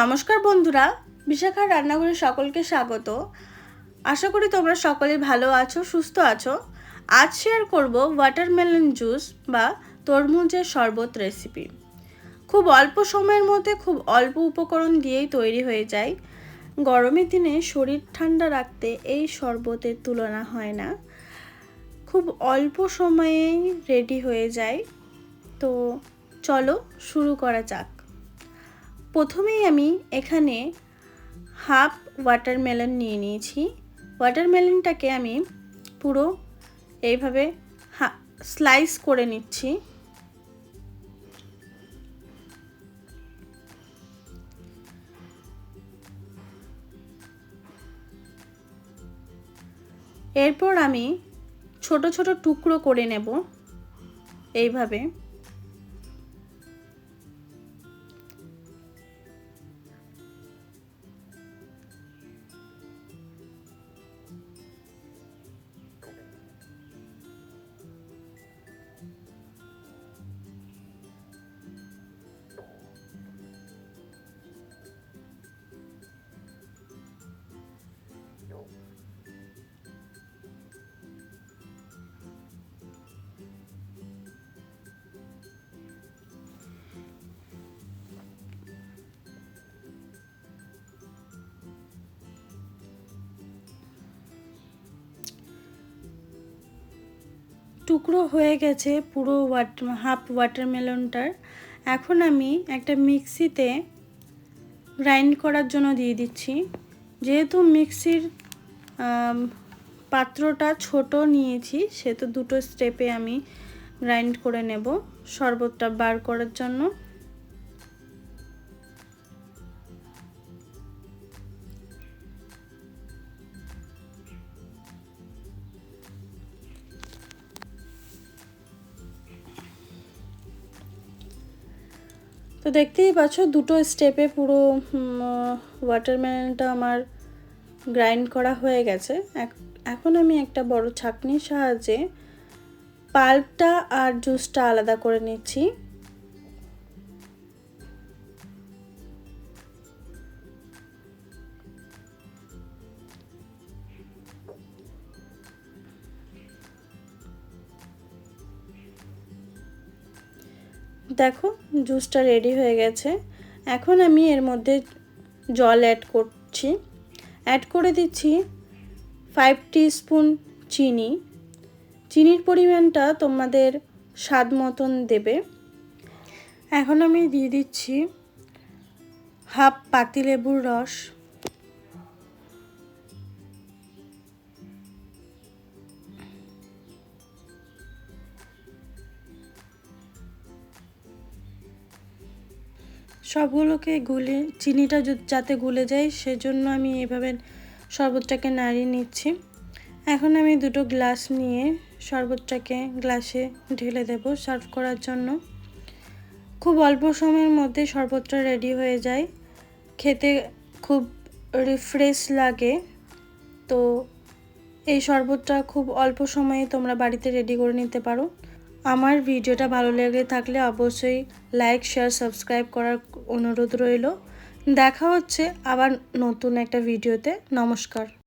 নমস্কার বন্ধুরা, বিশাখার রান্নাঘরে সকলকে স্বাগত। আশা করি তোমরা সকলে ভালো আছো, সুস্থ আছো। আজ শেয়ার করব ওয়াটারমেলন জুস বা তরমুজের শরবত রেসিপি খুব অল্প সময়ের মধ্যে খুব অল্প উপকরণ দিয়েই তৈরি হয়ে যায়। গরমের দিনে শরীর ঠান্ডা রাখতে এই শরবতের তুলনা হয় না। খুব অল্প সময়েই রেডি হয়ে যায়। তো চলো শুরু করা যাক। প্রথমেই আমি এখানে হাফ ওয়াটারমেলন নিয়ে নিয়েছি। ওয়াটারমেলনটাকে আমি পুরো এইভাবে স্লাইস করে নিচ্ছি। এরপর আমি ছোট ছোট টুকরো করে নেব এইভাবে। টুকরো হয়ে গেছে পুরো ওয়াট, হাফ ওয়াটারমেলনটার। এখন আমি একটা মিক্সিতে গ্রাইন্ড করার জন্য দিয়ে দিচ্ছি। যেহেতু মিক্সির পাত্রটা ছোট নিয়েছি, সেহেতু দুটো স্টেপে আমি গ্রাইন্ড করে নেব শরবতটা বার করার জন্য। তো দেখতেই পাচ্ছ, দুটো স্টেপে পুরো ওয়াটারমেলনটা আমার গ্রাইন্ড করা হয়ে গেছে। এখন আমি একটা বড় ছাকনির সাহায্যে পাল্পটা আর জুসটা আলাদা করে নিচ্ছি। দেখো জুসটা রেডি হয়ে গেছে। এখন আমি এর মধ্যে জল অ্যাড করছি। অ্যাড করে দিচ্ছি ফাইভ স্পুন চিনি। চিনির পরিমাণটা তোমাদের স্বাদ মতন দেবে। এখন আমি দিয়ে দিচ্ছি হাফ পাতিলেবুর রস। সবগুলোকে গুলে, চিনিটা যাতে গুলে যায়, সেজন্য আমি এভাবে শরবতটাকে নাড়িয়ে নিচ্ছি। এখন আমি দুটো গ্লাস নিয়ে শরবতটাকে গ্লাসে ঢেলে দেব সার্ভ করার জন্য। খুব অল্প সময়ের মধ্যে শরবতটা রেডি হয়ে যায়। খেতে খুব রিফ্রেশ লাগে। তো এই শরবতটা খুব অল্প সময়ে তোমরা বাড়িতে রেডি করে নিতে পারো। আমার ভিডিওটা ভালো লেগে থাকলে অবশ্যই লাইক শেয়ার সাবস্ক্রাইব করার অনুরোধ রইল। দেখা হচ্ছে আবার নতুন একটা ভিডিওতে নমস্কার।